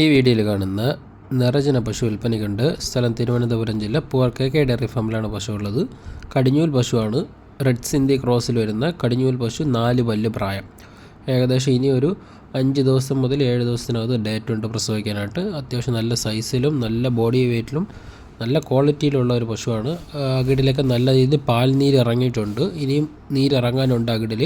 ഈ വീഡിയോയിൽ കാണുന്ന നിറജന പശു വിൽപ്പനയ്ക്കുണ്ട് സ്ഥലം തിരുവനന്തപുരം ജില്ല പൂവർക്കെ കെ ഡയറി ഫാമിലാണ് പശു ഉള്ളത്. കടിഞ്ഞൂൽ പശുവാണ്. റെഡ് സിന്ധി ക്രോസിൽ വരുന്ന കടിഞ്ഞൂൽ പശു നാല് പല്ല് പ്രായം. ഏകദേശം ഇനി ഒരു അഞ്ച് ദിവസം മുതൽ ഏഴ് ദിവസത്തിനകത്ത് ഡേറ്റ് ഉണ്ട് പ്രസവിക്കാനായിട്ട് അത്യാവശ്യം നല്ല സൈസിലും നല്ല ബോഡി വെയ്റ്റിലും നല്ല ക്വാളിറ്റിയിലുള്ള ഒരു പശുവാണ്. അകിടിലൊക്കെ നല്ല രീതിയിൽ പാൽ നീര് ഇറങ്ങിയിട്ടുണ്ട്. ഇനിയും നീരിറങ്ങാനുണ്ട് അകിടിൽ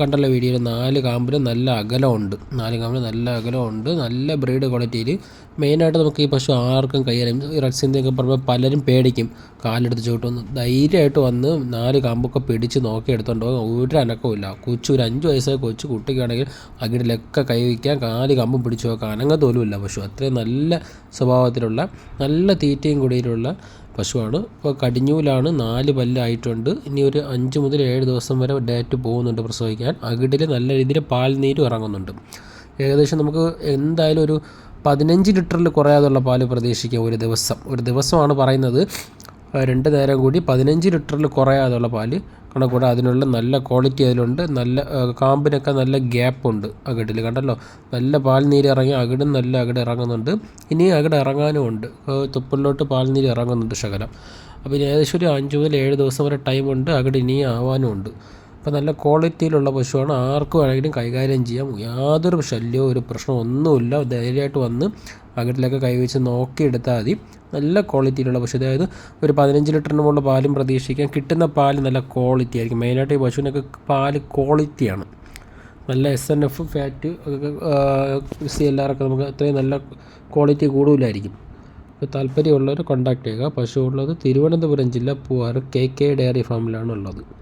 കണ്ടല്ലോ വീഡിയോയിൽ നാല് കാമ്പിൽ നല്ല അകലമുണ്ട്. നാല് കാമ്പിൽ നല്ല അകലമുണ്ട്. നല്ല ബ്രീഡ് ക്വാളിറ്റിയിൽ മെയിനായിട്ട് നമുക്ക് ഈ പശു ആർക്കും കൈകാര്യം റക്സിന്റെയൊക്കെ പറയുമ്പോൾ പലരും പേടിക്കും. കാലെടുത്ത് ചവിട്ടുമെന്ന്. ധൈര്യമായിട്ട് വന്ന് നാല് കാമ്പൊക്കെ പിടിച്ച് നോക്കി എടുത്തോണ്ട് ഒരു അനക്കമില്ല കൊച്ചു ഒരു അഞ്ച് വയസ്സായ കൊച്ചു കുട്ടിക്കാണെങ്കിൽ അകിടിലൊക്കെ കൈ വയ്ക്കാൻ കാൽ കമ്പും പിടിച്ച് നോക്കാം അനങ്ങത്തോലുമില്ല പശു. അത്രയും നല്ല സ്വഭാവത്തിലുള്ള നല്ല തീറ്റയും കൂടിയിലുള്ള പശുവാണ്. ഇപ്പോൾ കടിഞ്ഞൂലാണ് നാല് പല്ലായിട്ടുണ്ട്. ഇനി ഒരു അഞ്ച് മുതൽ ഏഴ് ദിവസം വരെ ഡേറ്റ് പോകുന്നുണ്ട് പ്രസവിക്കാൻ. അകിടിൽ നല്ല രീതിയിൽ പാൽ നീര് ഇറങ്ങുന്നുണ്ട്. ഏകദേശം നമുക്ക് എന്തായാലും ഒരു പതിനഞ്ച് ലിറ്ററിൽ കുറയാതുള്ള പാൽ പ്രതീക്ഷിക്കാം ഒരു ദിവസം. ഒരു ദിവസമാണ് പറയുന്നത്. രണ്ട് നേരം കൂടി പതിനഞ്ച് ലിറ്ററിൽ കുറയാതുള്ള പാൽ. കണക്കൂടെ അതിനുള്ള നല്ല ക്വാളിറ്റി അതിലുണ്ട്. നല്ല കാമ്പിനൊക്കെ നല്ല ഗ്യാപ്പുണ്ട് അകിടിൽ കണ്ടല്ലോ? നല്ല പാൽ നീര് ഇറങ്ങി അകിടും നല്ല അകിട് ഇറങ്ങുന്നുണ്ട്. ഇനി അകിട് ഇറങ്ങാനും ഉണ്ട്. തുപ്പലിലോട്ട് പാൽനീര് ഇറങ്ങുന്നുണ്ട് ശകലം. അപ്പോൾ ഇനി ഏകദേശം ഒരു അഞ്ച് മുതൽ ഏഴ് ദിവസം വരെ ടൈമുണ്ട്. അകിട് ഇനിയും ആവാനും ഉണ്ട് അപ്പോൾ നല്ല ക്വാളിറ്റിയിലുള്ള പശുവാണ്. ആർക്കും വേണമെങ്കിലും കൈകാര്യം ചെയ്യാം. യാതൊരു ശല്യവും ഒരു പ്രശ്നമോ ഒന്നുമില്ല. ധൈര്യമായിട്ട് വന്ന് അകിട്ടിലൊക്കെ കൈവച്ച് നോക്കിയെടുത്താൽ മതി. നല്ല ക്വാളിറ്റിയിലുള്ള പശു. അതായത് ഒരു പതിനഞ്ച് ലിറ്ററിന് മുകളിൽ പാലും പ്രതീക്ഷിക്കാം. കിട്ടുന്ന പാൽ നല്ല ക്വാളിറ്റി ആയിരിക്കും. മെയിനായിട്ട് ഈ പശുവിനൊക്കെ പാൽ ക്വാളിറ്റിയാണ് നല്ല S N F fat C L ആറൊക്കെ നമുക്ക് അത്രയും നല്ല ക്വാളിറ്റി കൂടുതലായിരിക്കും. അപ്പോൾ താല്പര്യമുള്ളവർ കോൺടാക്ട് ചെയ്യുക. പശു ഉള്ളത് തിരുവനന്തപുരം ജില്ല പൂവാറ് കെ കെ ഡയറി ഫാമിലാണ് ഉള്ളത്.